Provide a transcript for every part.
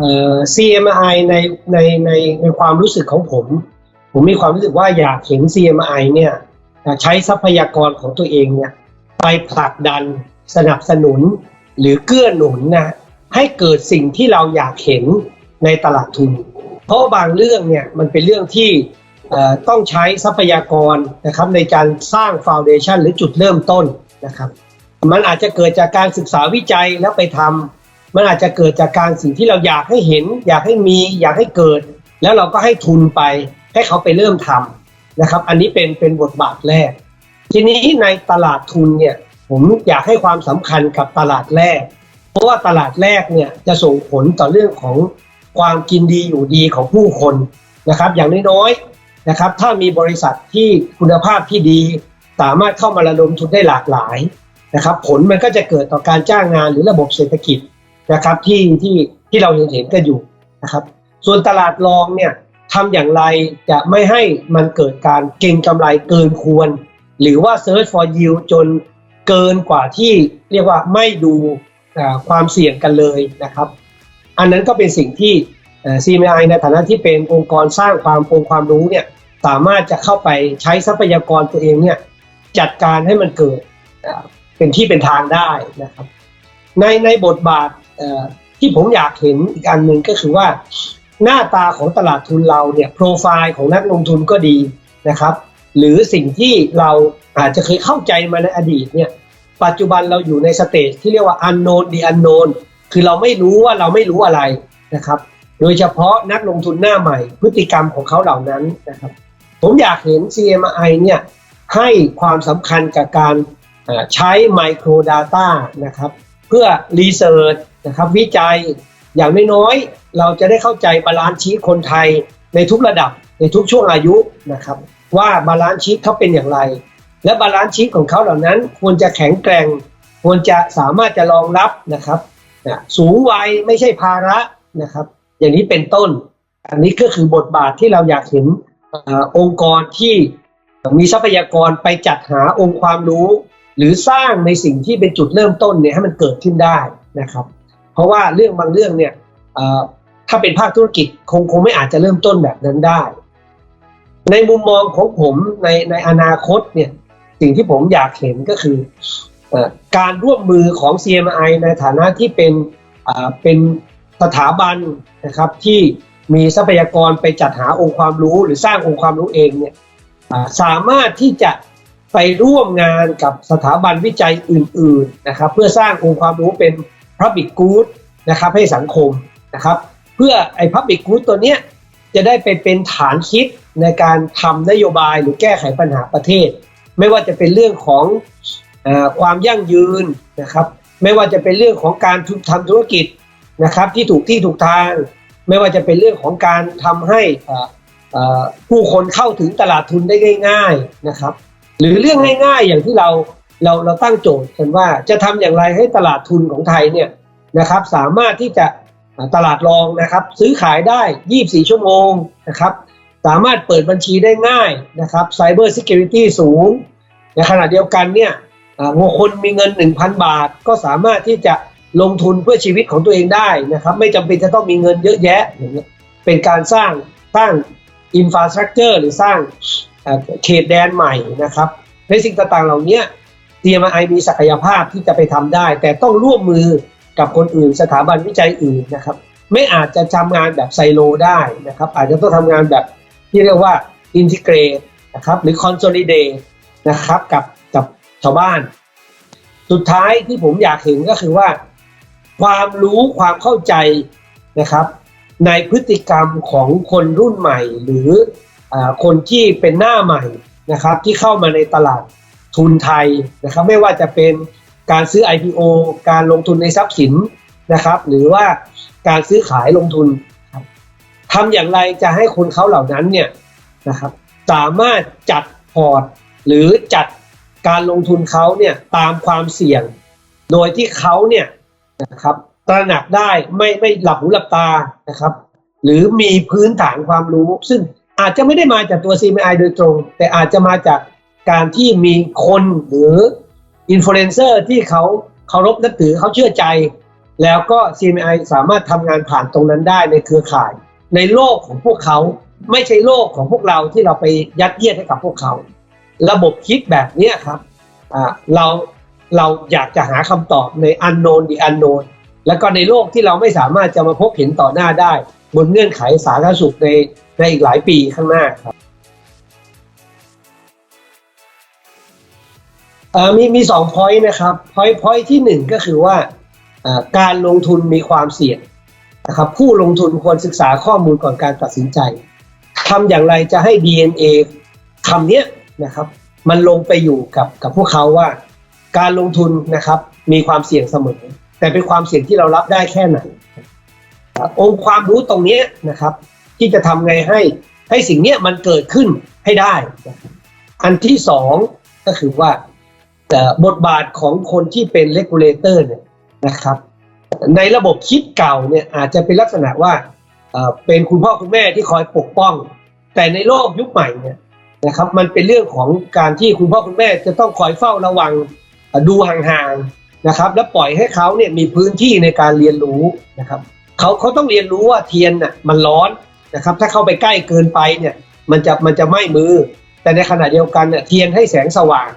ออ CMI ในในในในความรู้สึกของผม ผมมีความรู้สึกว่าอยากเห็น CMI เนี่ยใช้ทรัพยากรของตัวเองเนี่ยไปผลักดันสนับสนุนหรือเกื้อหนุนนะให้เกิดสิ่งที่เราอยากเห็นในตลาดทุน เพราะบางเรื่องเนี่ยมันเป็นเรื่องที่ต้องใช้ทรัพยากรนะครับในการสร้างฟาวเดชันหรือจุดเริ่มต้นนะครับ มันอาจจะเกิดจากการศึกษาวิจัยแล้วไปทำ มันอาจจะเกิดจากการสิ่งที่เราอยากให้เห็น อยากให้มีอยากให้เกิด แล้วเราก็ให้ทุนไปให้เขาไปเริ่มทำนะครับ อันนี้เป็นเป็นบทบาทแรก ทีนี้ในตลาดทุนเนี่ยผมอยากให้ความสำคัญกับตลาดแรก เพราะว่าตลาดแรกเนี่ยจะส่งผลต่อเรื่องของความกินดีอยู่ดีของผู้คนนะครับ อย่างน้อยๆนะครับ ถ้ามีบริษัทที่คุณภาพที่ดี สามารถเข้ามาระดมทุนได้หลากหลายนะครับ ผลมันก็จะเกิดต่อการจ้างงานหรือระบบเศรษฐกิจ นะครับที่ที่ที่เราเห็นเห็นกันอยู่นะครับ ส่วนตลาดรองเนี่ยทำอย่างไรจะไม่ให้มันเกิดการเก็งกำไรเกินควร หรือว่า search for yield จนเกินกว่าที่เรียกว่าไม่ดูความเสี่ยงกันเลยนะครับ อันนั้นก็เป็นสิ่งที่ CMI ในฐานะที่เป็นองค์กรสร้างความองค์ความรู้เนี่ยสามารถจะเข้าไปใช้ทรัพยากรตัวเองเนี่ยจัดการให้มันเกิดเป็นที่เป็นทางได้นะครับ ในในบทบาท ที่ผมอยากเห็นอีกอันหนึ่งก็คือว่า หน้าตาของตลาดทุนเราเนี่ยโปรไฟล์ของนักลงทุนก็ดีนะครับ หรือสิ่งที่เราอาจจะเคยเข้าใจมาในอดีตเนี่ยปัจจุบันเราอยู่ในสเตจที่เรียกว่า unknown the unknown คือเราไม่รู้ว่าเราไม่รู้อะไรนะครับ โดยเฉพาะนักลงทุนหน้าใหม่ พฤติกรรมของเขาเหล่านั้นนะครับ ผมอยากเห็น CMI เนี่ยให้ความสำคัญกับการใช้ Micro Data นะครับ เพื่อรีเสิร์ช นะครับวิจัยอย่างน้อยๆเราจะได้เข้าใจบาลานซ์ชีตคนไทยในทุกระดับในทุกช่วงอายุนะครับ ว่าบาลานซ์ชีตเขาเป็นอย่างไร และบาลานซ์ชีตของเขาเหล่านั้น ควรจะแข็งแกร่ง ควรจะสามารถจะรองรับนะครับสูงวัยไม่ใช่ภาระนะครับ อย่างนี้เป็นต้น อันนี้ก็คือบทบาทที่เราอยากเห็นอองค์กรที่มีทรัพยากรไปจัดหาองค์ความรู้ หรือสร้างในสิ่งที่เป็นจุดเริ่มต้นเนี่ยให้มันเกิดขึ้นได้นะครับ ราะว่าเรื่องบางเรื่องเนี่ยถ้าเป็นภาคธุรกิจคงคงไม่อาจจะเริ่มต้นแบบนั้นได้ ในมุมมองของผมในในอนาคตเนี่ยสิ่งที่ผมอยากเห็นก็คือการร่วมมือของ CMI ในฐานะที่เป็นเป็นสถาบันนะครับที่มีทรัพยากรไปจัดหาองค์ความรู้หรือสร้างองค์ความรู้เองเนี่ยสามารถที่จะไปร่วมงานกับสถาบันวิจัยอื่น ๆนะครับ เพื่อสร้างองค์ความรู้เป็น Public Good นะครับให้สังคมนะครับ เพื่อไอ้ Public Good ตัวเนี้ยจะได้ไปเป็นฐานคิดในการทำนโยบายหรือแก้ไขปัญหาประเทศ ไม่ว่าจะเป็นเรื่องของอความยั่งยืนนะครับ ไม่ว่าจะเป็นเรื่องของการทำธุรกิจนะครับ ที่ถูกที่ถูกทาง ไม่ว่าจะเป็นเรื่องของการทำให้ผู้คนเข้าถึงตลาดทุนได้ง่าย ๆนะครับ หรือเรื่องง่าย ๆ อย่างที่เรา เราเราตั้งโจทย์กันว่าจะทำอย่างไรให้ตลาดทุนของไทยเนี่ยนะครับสามารถที่จะตลาดรองนะครับซื้อขายได้ 24 ชั่วโมงนะครับสามารถเปิดบัญชีได้ง่ายนะครับไซเบอร์ซิเคียวริตี้สูง ในขณะเดียวกันเนี่ยหัวคนมีเงิน 1,000 บาท ก็สามารถที่จะลงทุนเพื่อชีวิตของตัวเองได้นะครับไม่จำเป็นจะต้องมีเงินเยอะแยะอย่างเงี้ยเป็นการสร้างสร้างอินฟราสตรักเจอร์หรือสร้างเขตแดนใหม่นะครับในสิ่งต่างๆเหล่านี้ DMI มีศักยภาพที่จะไปทำได้ แต่ต้องร่วมมือกับคนอื่นสถาบันวิจัยอื่นนะครับ ไม่อาจจะทำงานแบบไซโลได้นะครับ อาจจะต้องทำงานแบบที่เรียกว่า integrate นะครับหรือ consolidate นะครับกับกับชาวบ้าน สุดท้ายที่ผมอยากเห็นก็คือว่า ความรู้ความเข้าใจนะครับ ในพฤติกรรมของคนรุ่นใหม่ หรืออคนที่เป็นหน้าใหม่นะครับ ที่เข้ามาในตลาด ทุนไทยนะครับไม่ว่าจะเป็นการซื้อ IPO การลงทุนในทรัพย์สินนะครับ หรือว่าการซื้อขายลงทุนทำอย่างไรจะให้คนเขาเหล่านั้นเนี่ยนะครับสามารถจัดพอร์ตหรือจัดการลงทุนเขาเนี่ยตามความเสี่ยง โดยที่เขาเนี่ยนะครับตระหนักได้ไม่ไม่หลับหูหลับตานะครับ หรือมีพื้นฐานความรู้ ซึ่งอาจจะไม่ได้มาจากตัว CMI โดยตรง แต่อาจจะมาจาก การที่มีคนหรืออินฟลูเอนเซอร์ที่เขาเคารพนับถือเขาเชื่อใจ แล้วก็ CMI สามารถทำงานผ่านตรงนั้นได้ในเครือข่าย ในโลกของพวกเขาไม่ใช่โลกของพวกเราที่เราไปยัดเยียดให้กับพวกเขา ระบบคิดแบบนี้ครับเราเราอยากจะหาคำตอบใน unknown the unknown แล้วก็ในโลกที่เราไม่สามารถจะมาพบเห็นต่อหน้าได้ บนเงื่อนไขสาธารณสุขในในอีกหลายปีข้างหน้าครับ เออมีมีสองพอยต์นะครับพอยต์พอยต์ที่หนึ่งก็คือว่าการลงทุนมีความเสี่ยงนะครับผู้ลงทุนควรศึกษาข้อมูลก่อนการตัดสินใจทำอย่างไรจะให้ DNA คำนี้นะครับ มันลงไปอยู่กับกับพวกเขาว่า การลงทุนนะครับมีความเสี่ยงเสมอ แต่เป็นความเสี่ยงที่เรารับได้แค่ไหน องค์ความรู้ตรงนี้นะครับ ที่จะทำไงให้ให้สิ่งนี้มันเกิดขึ้นให้ได้ อันที่สองก็คือว่า บทบาทของคนที่เป็นเลกูลเลเตอร์เนี่ยนะครับ ในระบบคิดเก่าเนี่ยอาจจะเป็นลักษณะว่าเป็นคุณพ่อคุณแม่ที่คอยปกป้อง แต่ในโลกยุคใหม่เนี่ยนะครับมันเป็นเรื่องของการที่คุณพ่อคุณแม่จะต้องคอยเฝ้าระวังดูห่างๆนะครับแล้วปล่อยให้เขาเนี่ยมีพื้นที่ในการเรียนรู้นะครับเขาเขาต้องเรียนรู้ว่าเทียนน่ะมันร้อนนะครับถ้าเข้าไปใกล้เกินไปเนี่ยมันจะมันจะไหม้มือ แต่ในขณะเดียวกันเนี่ยเทียนให้แสงสว่าง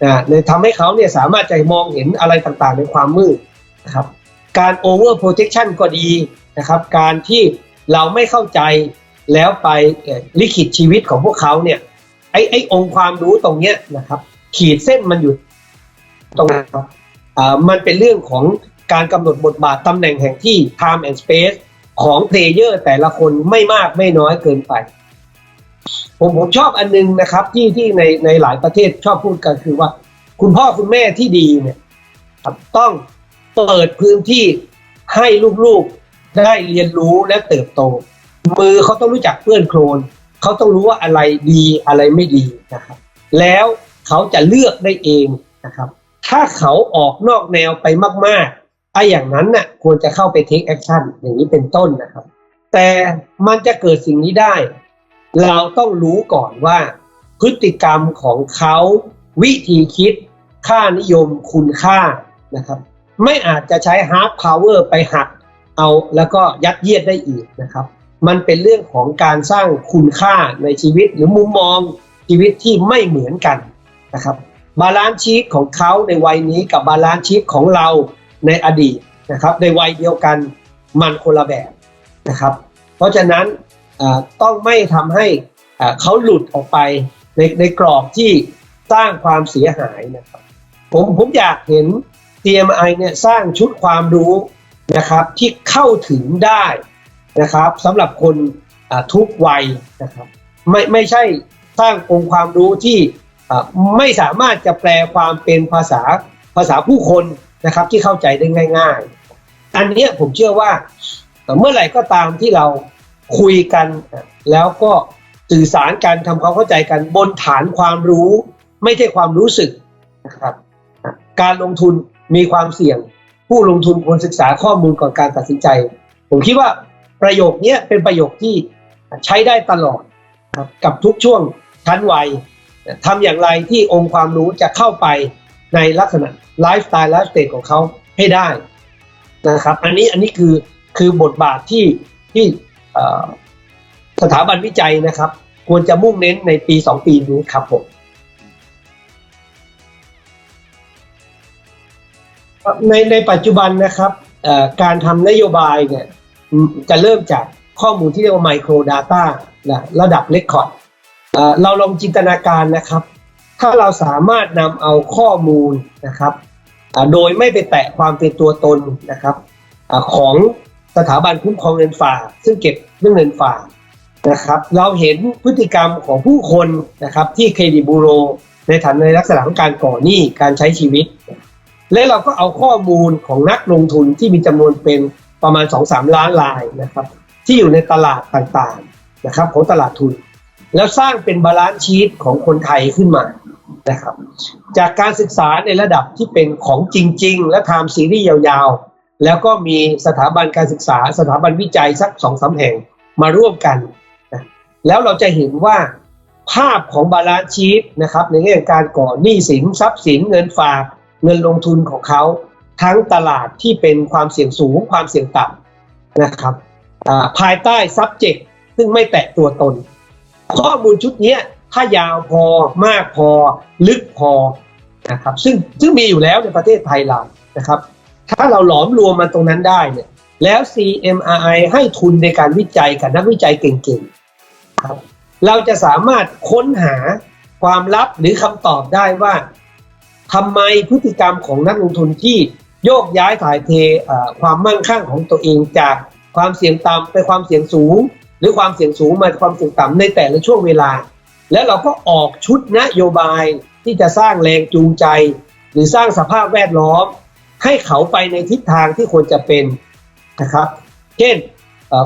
ครับอ่าเลยทำให้เขาเนี่ยสามารถจะมองเห็นอะไรต่างๆ ในความมืดนะครับ การ over protection ก็ดีนะครับ การที่เราไม่เข้าใจแล้วไปลิขิตชีวิตของพวกเขาเนี่ยไอ้ไอ้องค์ความรู้ตรงเนี้ยนะครับ ขีดเส้นมันอยู่ตรงนั้นครับอ่ามันเป็นเรื่องของการกำหนดบทบาทตำแหน่งแห่งที่ time and space ของเพลเยอร์แต่ละคนไม่มากไม่น้อยเกินไป ผมผมชอบอันนึงนะครับ ที่ที่ในในหลายประเทศชอบพูดกันคือว่า คุณพ่อคุณแม่ที่ดีเนี่ยครับต้องเปิดพื้นที่ให้ลูกๆได้เรียนรู้และเติบโต มือเขาต้องรู้จักเปื้อนโคลนเขาต้องรู้ว่าอะไรดีอะไรไม่ดีนะครับ แล้วเขาจะเลือกได้เองนะครับ ถ้าเขาออกนอกแนวไปมากๆไอ้อย่างนั้นน่ะควรจะเข้าไป take action อย่างนี้เป็นต้นนะครับ แต่มันจะเกิดสิ่งนี้ได้ เราต้องรู้ก่อนว่า พฤติกรรมของเขาวิธีคิด ค่านิยมคุณค่านะครับ ไม่อาจจะใช้ hard power ไปหักเอาแล้วก็ยัดเยียดได้อีกนะครับ มันเป็นเรื่องของการสร้างคุณค่าในชีวิตหรือมุมมองชีวิตที่ไม่เหมือนกันนะครับบาลานซ์ชีตของเขาในวัยนี้กับบาลานซ์ชีตของเราในอดีตนะครับ ในวัยเดียวกันมันคนละแบบนะครับ เพราะฉะนั้น ต้องไม่ทำให้เขาหลุดออกไปในในกรอบที่สร้างความเสียหายนะครับ ผมผมอยากเห็น TMI เนี่ยสร้างชุดความรู้นะครับที่เข้าถึงได้นะครับสำหรับคนทุกวัยนะครับไม่ไม่ใช่สร้างองค์ความรู้ที่ไม่สามารถจะแปลความเป็นภาษาภาษาผู้คนนะครับที่เข้าใจได้ง่าย ๆ อันนี้ผมเชื่อว่าเมื่อไหร่ก็ตามที่เรา คุยกัน แล้วก็สื่อสารกันทำความเข้าใจกันบนฐานความรู้ ไม่ใช่ความรู้สึกนะครับ การลงทุนมีความเสี่ยง ผู้ลงทุนควรศึกษาข้อมูลก่อนการตัดสินใจ ผมคิดว่าประโยคนี้เป็นประโยคที่ใช้ได้ตลอดกับทุกช่วงชั้นวัยทำอย่างไรที่องค์ความรู้จะเข้าไปในลักษณะไลฟ์สไตล์ไลฟ์สเตจของเขาให้ได้นะครับ อันนี้อันนี้คือคือบทบาทที่ที่ สถาบันวิจัยนะครับ ควรจะมุ่งเน้นในปีสองปีนี้ครับผมในในปัจจุบันนะครับการทำนโยบายเนี่ยจะเริ่มจากข้อมูลที่เรียกว่า Micro Data นะระดับ Record เอ่อเราลองจินตนาการนะครับ ถ้าเราสามารถนำเอาข้อมูลนะครับ โดยไม่ไปแตะความเป็นตัวตนนะครับของ สถาบันคุ้มครองเงินฝาก ซึ่งเก็บเรื่องเงินฝากนะครับเราเห็นพฤติกรรมของผู้คนนะครับที่เครดิตบูโร ในฐานในลักษณะของการก่อหนี้การใช้ชีวิต และเราก็เอาข้อมูลของนักลงทุนที่มีจำนวนเป็นประมาณ 2-3 ล้านรายนะครับที่อยู่ในตลาดต่างๆนะครับของตลาดทุน แล้วสร้างเป็นบาลานซ์ชีตของคนไทยขึ้นมานะครับจากการศึกษาในระดับที่เป็นของจริง ๆ และทำซีรีส์ยาวๆ แล้วก็มีสถาบันการศึกษา สถาบันวิจัยสักสองสาแห่งมาร่วมกันนะแล้วเราจะเห็นว่าภาพของบาลานซ์ชีตนะครับในแง่องการก่อหนี้สินทรัพย์สินเงินฝากเงินลงทุนของเขา ทั้งตลาดที่เป็นความเสี่ยงสูงความเสี่ยงต่ำนะครับภายใต้ subject ซึ่งไม่แตะตัวตน ข้อมูลชุดนี้ถ้ายาวพอมากพอลึกพอนะครับซึ่งซึ่งมีอยู่แล้วในประเทศไทยเรานะครับ ถ้าเราหลอมรวมมันตรงนั้นได้เนี่ยแล้ว CMRI ให้ทุนในการวิจัยกับนักวิจัยเก่งๆครับเราจะสามารถค้นหาความลับหรือคำตอบได้ว่าทำไมพฤติกรรมของนักลงทุนที่โยกย้ายถ่ายเทความมั่งคั่งของตัวเองจากความเสี่ยงต่ำไปความเสี่ยงสูง หรือความเสี่ยงสูงมาความเสี่ยงต่ำในแต่ละช่วงเวลา แล้วเราก็ออกชุดนโยบายที่จะสร้างแรงจูงใจ หรือสร้างสภาพแวดล้อม ให้เขาไปในทิศทางที่ควรจะเป็นนะครับ เช่น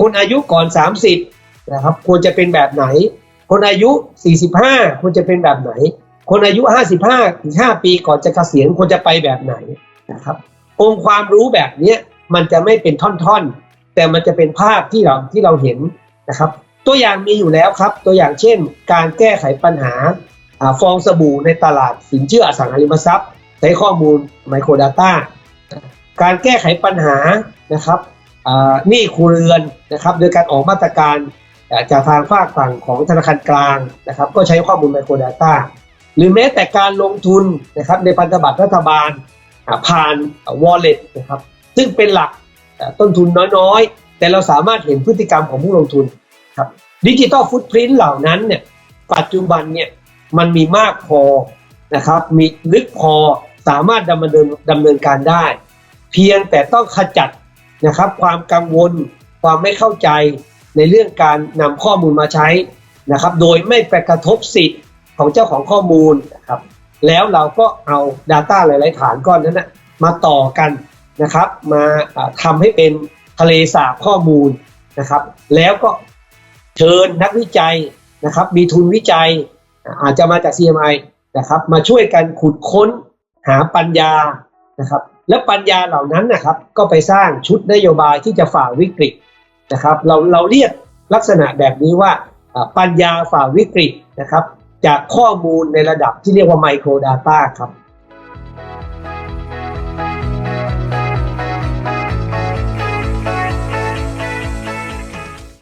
คนอายุก่อน 30นะครับควรจะเป็นแบบไหน คนอายุ 45 ควรจะเป็นแบบไหน คนอายุ 55ถึง5ปีก่อนจะเกษียณควรจะไปแบบไหนนะครับองค์ความรู้แบบนี้มันจะไม่เป็นท่อนๆ แต่มันจะเป็นภาพที่เราที่เราเห็นนะครับ ตัวอย่างมีอยู่แล้วครับ ตัวอย่างเช่น การแก้ไขปัญหาอ่าฟองสบู่ในตลาดสินเชื่ออสังหาริมทรัพย์ ใช้ข้อมูลไมโครดาต้าการแก้ไขปัญหานะครับหนี้ครัวเรือนนะครับโดยการออกมาตรการจากทางฝากฝั่งของธนาคารกลางนะครับ ก็ใช้ข้อมูลไมโครดาต้าหรือแม้แต่การลงทุนนะครับในพันธบัตรรัฐบาลผ่าน wallet นะครับซึ่งเป็นหลักต้นทุนน้อยๆ แต่เราสามารถเห็นพฤติกรรมของผู้ลงทุนครับดิจิตอลฟุตพิ้นเหล่านั้นเนี่ยปัจจุบันเนี่ยมันมีมากพอ นะครับมีลึกพอสามารถดำเนินดำเนินการได้ เพียงแต่ต้องขจัดนะครับ ความกังวล ความไม่เข้าใจในเรื่องการนำข้อมูลมาใช้นะครับ โดยไม่ไปกระทบสิทธิ์ของเจ้าของข้อมูลนะครับ แล้วเราก็เอา Data หลาย ๆ ฐานก้อนนั้นนะมาต่อกันนะครับ มาอ่าทำให้เป็นทะเลสาบข้อมูลนะครับ แล้วก็เชิญนักวิจัยนะครับ มีทุนวิจัยอาจจะมาจาก CMI นะครับ มาช่วยกันขุดค้นหาปัญญานะครับ และปัญญาเหล่านั้นนะครับ ก็ไปสร้างชุดนโยบายที่จะฝ่าวิกฤตนะครับ เราเราเรียกลักษณะแบบนี้ว่าอ่าปัญญาฝ่าวิกฤตนะครับ จากข้อมูลในระดับที่เรียกว่าไมโครดาต้าครับ